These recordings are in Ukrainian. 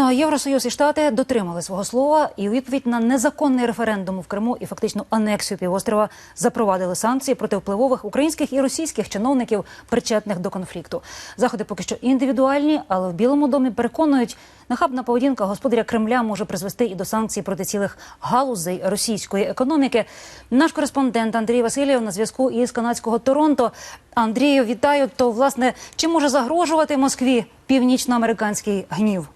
Ну Євросоюз і Штати дотримали свого слова і у відповідь на незаконний референдум в Криму і фактично анексію півострова запровадили санкції проти впливових українських і російських чиновників, причетних до конфлікту. Заходи поки що індивідуальні, але в Білому домі переконують, нахабна поведінка господаря Кремля може призвести і до санкцій проти цілих галузей російської економіки. Наш кореспондент Андрій Васильєв на зв'язку із канадського Торонто. Андрію, вітаю. То власне чи може загрожувати Москві північноамериканський гнів?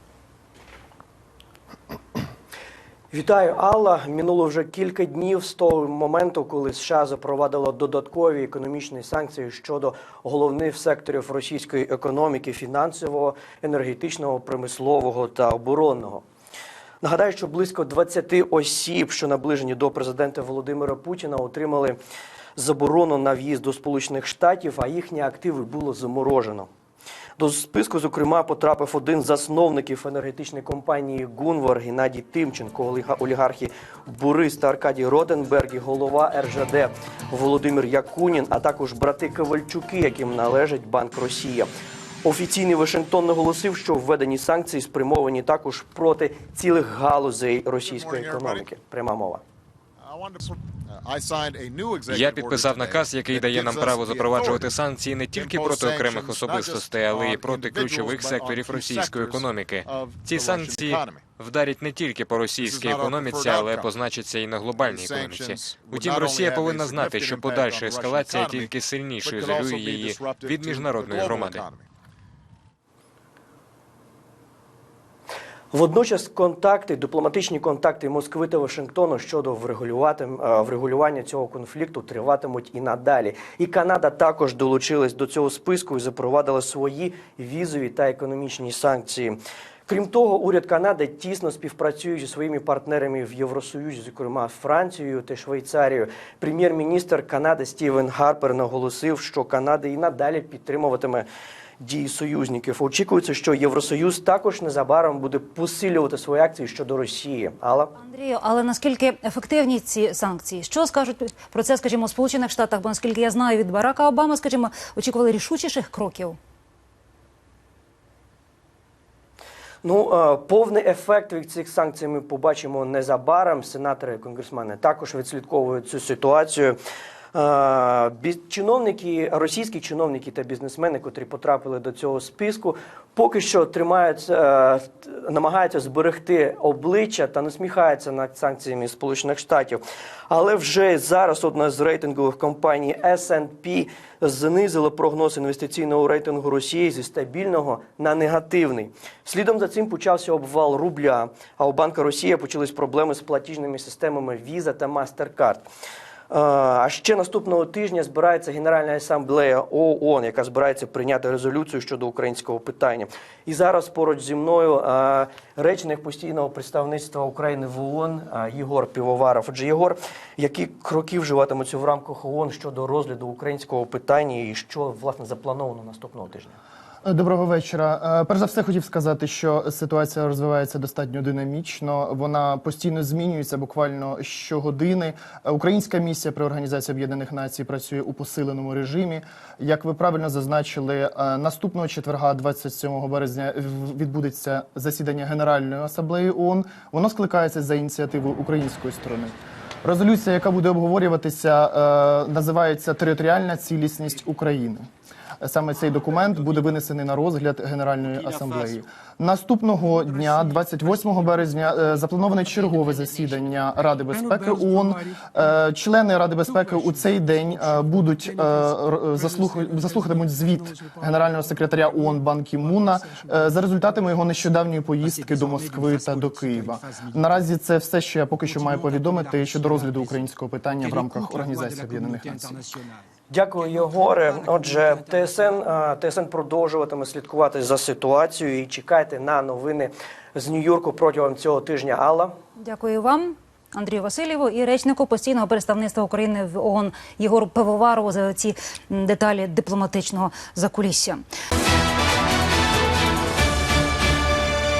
Вітаю, Алла. Минуло вже кілька днів з того моменту, коли США запровадило додаткові економічні санкції щодо головних секторів російської економіки фінансового, енергетичного, промислового та оборонного. Нагадаю, що близько 20 осіб, що наближені до президента Володимира Путіна, отримали заборону на в'їзд до Сполучених Штатів, а їхні активи було заморожено. До списку, зокрема, потрапив один з засновників енергетичної компанії Гунвар Геннадій Тимченко, оліга- олігархи Бурис та Аркадій Ротенберг і голова РЖД Володимир Якунін, а також брати Ковальчуки, яким належить Банк Росія. Офіційний Вашингтон наголосив, що введені санкції спрямовані також проти цілих галузей російської економіки. Пряма мова. Я підписав наказ, який дає нам право запроваджувати санкції не тільки проти окремих особистостей, але й проти ключових секторів російської економіки. Ці санкції вдарять не тільки по російській економіці, але позначаться і на глобальній економіці. Утім, Росія повинна знати, що подальша ескалація тільки сильніше ізолює її від міжнародної громади. Водночас контакти, дипломатичні контакти Москви та Вашингтону щодо е, врегулювання цього конфлікту триватимуть і надалі. І Канада також долучилась до цього списку і запровадила свої візові та економічні санкції. Крім того, уряд Канади тісно співпрацює зі своїми партнерами в Євросоюзі, зокрема Францією та Швейцарією. Прем'єр-міністр Канади Стівен Гарпер наголосив, що Канада і надалі підтримуватиме дії союзників. Очікується, що Євросоюз також незабаром буде посилювати свої акції щодо Росії. Алла? Андрію, але наскільки ефективні ці санкції? Що скажуть про це, скажімо, в Сполучених Штатах? Бо наскільки я знаю від Барака Обами, скажімо, очікували рішучіших кроків. Ну, е, повний ефект від цих санкцій ми побачимо незабаром. Сенатори і конгресмени також відслідковують цю ситуацію. Чиновники, російські чиновники та бізнесмени, котрі потрапили до цього списку, поки що тримаються, е, намагаються зберегти обличчя та насміхаються над санкціями Сполучених Штатів. Але вже зараз одна з рейтингових компаній S&P знизила прогноз інвестиційного рейтингу Росії зі стабільного на негативний. Слідом за цим почався обвал рубля. А у Банка Росія почались проблеми з платіжними системами Visa та MasterCard. Е, А ще наступного тижня збирається Генеральна асамблея ООН, яка збирається прийняти резолюцію щодо українського питання. І зараз поруч зі мною е, речник постійного представництва України в ООН е, Єгор Півоваров. Отже, Єгор, які кроки вживатимуться в рамках ООН щодо розгляду українського питання і що власне заплановано наступного тижня? Доброго вечора. Е, Перш за все, хотів сказати, що ситуація розвивається достатньо динамічно. Вона постійно змінюється буквально щогодини. Українська місія при організації Об'єднаних Націй працює у посиленому режимі. Як ви правильно зазначили, е, наступного четверга, 27 березня, відбудеться засідання Генеральної асамблеї ООН. Воно скликається за ініціативою української сторони. Резолюція, яка буде обговорюватися, е, називається Територіальна цілісність України. Саме цей документ буде винесений на розгляд Генеральної асамблеї. Наступного дня, 28 березня, е, заплановане чергове засідання Ради безпеки ООН. Е, Члени Ради безпеки у цей день е, будуть заслухатимуть звіт генерального секретаря ООН Бан Кі Муна за результатами його нещодавньої поїздки до Москви та до Києва. Наразі це все, що я поки що маю повідомити щодо розгляду українського питання в рамках Організації Об'єднаних Націй. Дякую, Єгоре. Отже, ТСН, ТСН продовжуватиме слідкувати за ситуацією і чекайте на новини з Нью-Йорку протягом цього тижня. Алла. Дякую вам. Андрію Васильєву і речнику постійного представництва України в ООН Єгору Пивоварову за ці деталі дипломатичного закулісся.